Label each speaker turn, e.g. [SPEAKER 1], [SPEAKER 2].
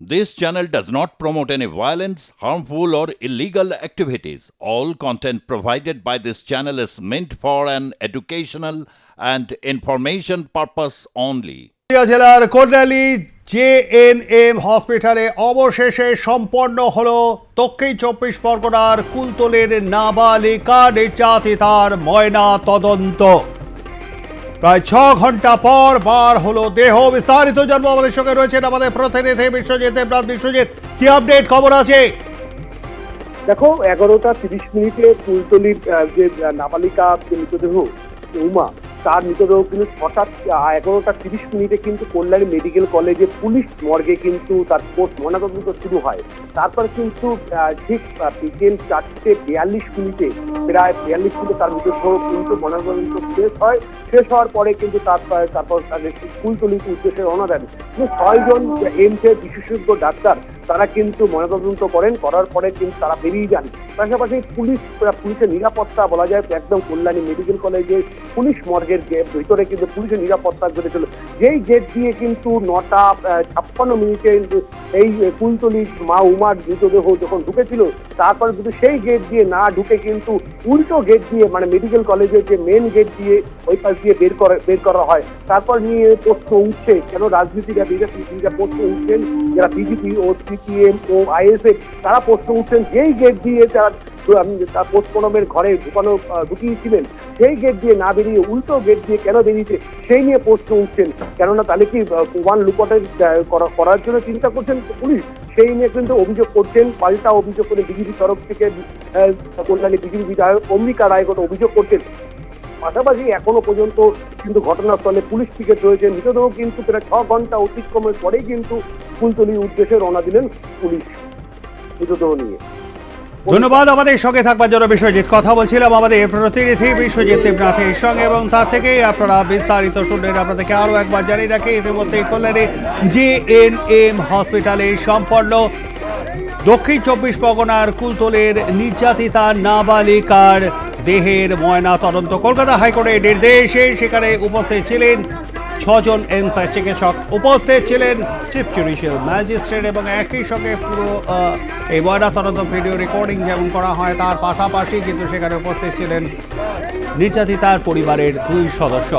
[SPEAKER 1] This channel does not promote any violence, harmful, or illegal activities. All content provided by this channel is meant for an educational and information purpose only.
[SPEAKER 2] জেলার Kalyani J N M হসপিটালে অবশেষে সম্পন্ন হলো দক্ষিণ চব্বিশ পরগনার কুলতলের নাবালিকা নির্যাতিতার ময়না তদন্ত প্রায় ছ ঘণ্টা পর বার হলো দেহ বিস্তারিত জন্ম আমাদের সঙ্গে রয়েছেন আমাদের প্রতিনিধি বিশ্বজিৎ, দেবনাথ বিশ্বজিৎ। কি আপডেট খবর আছে?
[SPEAKER 3] দেখো, এগারোটা তিরিশ মিনিটে কুলতলির যে নাবালিকা মৃতদেহ, উমা তার মৃতদেহ কিন্তু হঠাৎ এগারোটা তিরিশ মিনিটে কিন্তু কল্যাণী মেডিকেল কলেজে পুলিশ মর্গে কিন্তু তার পোস্ট ময়নাতদন্ত শুরু হয়। তারপর কিন্তু ঠিক বিকেল চারটে বিয়াল্লিশ মিনিটে, প্রায় বিয়াল্লিশ মিনিটে তার মৃতদেহ কিন্তু ময়নাতদন্ত শেষ হয়। শেষ হওয়ার পরে কিন্তু তারপর তারপর তাদের কুলতলির উদ্দেশ্যে রওনা দেন। ছয়জন এমসের বিশেষজ্ঞ ডাক্তার তারা কিন্তু ময়নাতদন্ত করেন, করার পরে কিন্তু তারা বেরিয়ে যান। পাশাপাশি পুলিশ পুলিশের নিরাপত্তা বলা যায়, একদম কল্যাণী মেডিকেল কলেজে পুলিশ মর্গের ভিতরে কিন্তু পুলিশের নিরাপত্তা করেছিল যেই গেট দিয়ে কিন্তু নটা ছাপ্পান্ন মিনিটে এই কুলতলি মা উমার মৃতদেহ যখন ঢুকেছিল, তারপরে কিন্তু সেই গেট দিয়ে না ঢুকে কিন্তু উল্টো গেট দিয়ে মানে মেডিকেল কলেজের যে মেন গেট দিয়ে ওই পাশ দিয়ে বের করা বের করা হয়। তারপর নিয়ে প্রশ্ন উঠছে, কেন রাজনীতিরা বিজেপি প্রশ্ন উঠছেন? যারা বিজেপি ও সিপিএম ও আইএসএফ তারা প্রশ্ন উঠছেন, যেই গেট দিয়ে তারা তার পোস্টমর্টমের ঘরে ঢুকানো ঢুকিয়েছিলেন, সেই গেট দিয়ে না বেরিয়ে উল্টো গেট দিয়ে কেন বেরিয়েছে, সেই নিয়ে প্রশ্ন উঠছেন। কেননা তাহলে কি প্রমাণ লুকটের করা- করার জন্য চিন্তা করছেন পুলিশ? সেই নিয়ে কিন্তু অভিযোগ করছেন, পাল্টা অভিযোগ করে বিজেপি তরফ থেকে কল্যাণী বিজেপি বিধায়ক অম্বিকা রায়গত অভিযোগ করছেন। পাশাপাশি এখনও পর্যন্ত কিন্তু ঘটনাস্থলে পুলিশ টিকিট রয়েছে। মৃতদেহ কিন্তু প্রায় ছ ঘণ্টা অতিক্রমের পরেই কিন্তু কুলতলির উদ্দেশ্যে রওনা দিলেন পুলিশ মৃতদেহ নিয়ে।
[SPEAKER 2] ধন্যবাদ আমাদের সঙ্গে থাকবার জন্য বিশ্বজিৎ। কথা বলছিলাম আমাদের প্রতিনিধি বিশ্বজিৎ দেবনাথের সঙ্গে এবং তার থেকেই আপনারা বিস্তারিত শুনলেন। আপনাদেরকে আরও একবার জানিয়ে রাখি, ইতিমধ্যে কল্যাণী জে এন এম হসপিটালে সম্পন্ন দক্ষিণ চব্বিশ পরগনার কুলতলের নির্যাতিতা নাবালিকার দেহের ময়না তদন্ত। কলকাতা হাইকোর্টের নির্দেশে সেখানে উপস্থিত ছিলেন ছজন এনসার চিকিৎসক উপস্থিত ছিলেন। চিফ জুডিশিয়াল ম্যাজিস্ট্রেট এবং একই সঙ্গে পুরো এই ময়নাতদন্ত ভিডিও রেকর্ডিং যেমন করা হয় তার পাশাপাশি কিন্তু সেখানে উপস্থিত ছিলেন নির্যাতিতার পরিবারের দুই সদস্য।